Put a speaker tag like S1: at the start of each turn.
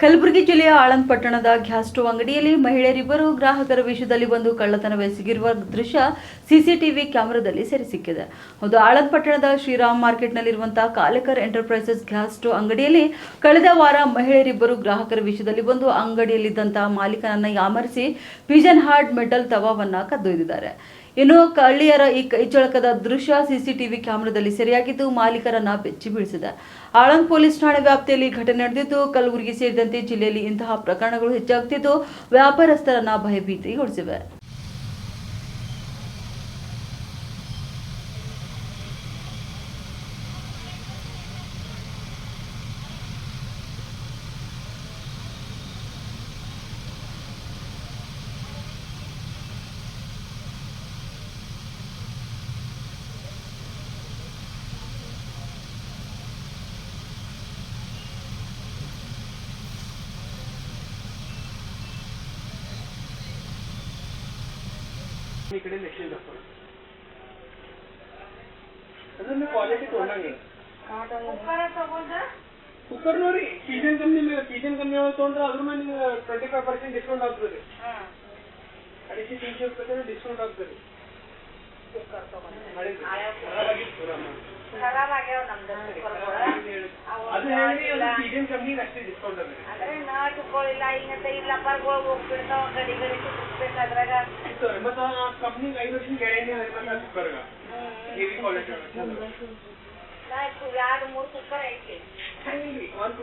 S1: ಕಲಬುರಗಿ ಜಿಲ್ಲೆಯ ಆಳಂದ್ ಪಟ್ಟಣದ gas stove ಅಂಗಡಿಯಲ್ಲಿ ಮಹಿಳೆಯರಿಬ್ಬರು ಗ್ರಾಹಕರ ವಿಷಯದಲ್ಲಿ ಬಂದು ಕಳ್ಳತನವೆಸಗಿರುವ ದೃಶ್ಯ ಸಿಸಿಟಿವಿ ಕ್ಯಾಮೆರಾದಲ್ಲಿ ಸೆರೆ ಸಿಕ್ಕಿದೆ ಹೌದು, ಆಳಂದ್ ಪಟ್ಟಣದ ಶ್ರೀರಾಮ್ ಮಾರ್ಕೆಟ್ನಲ್ಲಿರುವಂತಹ ಕಾಲೇಕರ್ ಎಂಟರ್ಪ್ರೈಸಸ್ ಗ್ಯಾಸ್ ಸ್ಟೋವ್ ಅಂಗಡಿಯಲ್ಲಿ ಕಳೆದ ವಾರ ಮಹಿಳೆಯರಿಬ್ಬರು ಗ್ರಾಹಕರ ವಿಷಯದಲ್ಲಿ ಬಂದು ಅಂಗಡಿಯಲ್ಲಿದ್ದಂತಹ ಮಾಲೀಕನನ್ನ ಯಾಮರಿಸಿ ಪಿಜನ್ ಹಾರ್ಟ್ ಮೆಟಲ್ ತವಾವನ್ನ ಕದ್ದೊಯ್ದಿದ್ದಾರೆ. ಇನ್ನು ಹಳ್ಳಿಯರ ಈ ಕೈಚಳಕದ ದೃಶ್ಯ ಸಿಸಿಟಿವಿ ಕ್ಯಾಮೆರಾದಲ್ಲಿ ಸೆರೆಯಾಗಿದ್ದು ಮಾಲೀಕರನ್ನ ಬೆಚ್ಚಿ ಬೀಳಿಸಿದೆ. ಆಳಂದ್ ಪೊಲೀಸ್ ಠಾಣೆ ವ್ಯಾಪ್ತಿಯಲ್ಲಿ ಘಟನೆ ನಡೆದಿದ್ದು, ಕಲಬುರಗಿ ಸೇರಿದಂತೆ ಜಿಲ್ಲೆಯಲ್ಲಿ ಇಂತಹ ಪ್ರಕರಣಗಳು ಹೆಚ್ಚಾಗುತ್ತಿದ್ದು ವ್ಯಾಪಾರಸ್ಥರನ್ನ ಭಯಭೀತಿಗೊಳಿಸಿವೆ.
S2: ಈ ಕಡೆ ಎಕ್ಸ್ಚೇಂಜ್ ಆಗ್ತಾರೆ ಅದನ್ನ ಕ್ವಾಲಿಟಿ ತೊಗೊಂಡಂಗೆ ಕುಕ್ಕರ್ ನೋಡಿ ಕಿಚನ್ ಕಂಪ್ನಿ ಕಿಚನ್ ಕಂಪ್ನಿ ಒಳಗೆ ತೊಗೊಂಡ್ರೆ ಅದ್ರ ಮೇಲೆ ನಿಮ್ಗೆ ಟ್ವೆಂಟಿ ಫೈವ್ ಪರ್ಸೆಂಟ್ ಡಿಸ್ಕೌಂಟ್ ಆಗ್ತದೆ ಅಡಿಕೆ ತಿನ್ಸಿ ರೂಪಾಯಿ ಡಿಸ್ಕೌಂಟ್ ಆಗ್ತದೆ ಮಾಡಿದ್ದು. ಖರಾಬಾಗಿತ್ತು ನಮ್ಮ.
S3: ಖರಾಬ್ ಆಗ್ಯಾವ ನಮ್ದು ಕುಕ್ಕರ್ಗಳು. ಅವು
S2: ಅದು ಹೇಳಿ ಅದು
S3: ಇಲ್ಲ.
S2: ಕಿಚನ್ ಕಂಪ್ನಿಗೆ ಅಷ್ಟೇ ಡಿಸ್ಕೌಂಟ್ ಅದ
S3: ಅಂದ್ರೆ ನಟ್ಗಳಿಲ್ಲ ಹಿಂಗಂತ ಈ ಲಬ್ಬರ್ಗಳು ಹೋಗ್ಬಿಡ್ತಾವ ಗಡಿ ಗಡಿ सर मतलब
S2: हाँ कंपनी का इनोवेशन गैरेंटी हमारे पास लागू करेगा ये भी
S3: कॉलेज में अच्छा लगा यार
S2: मोर कुछ कराएंगे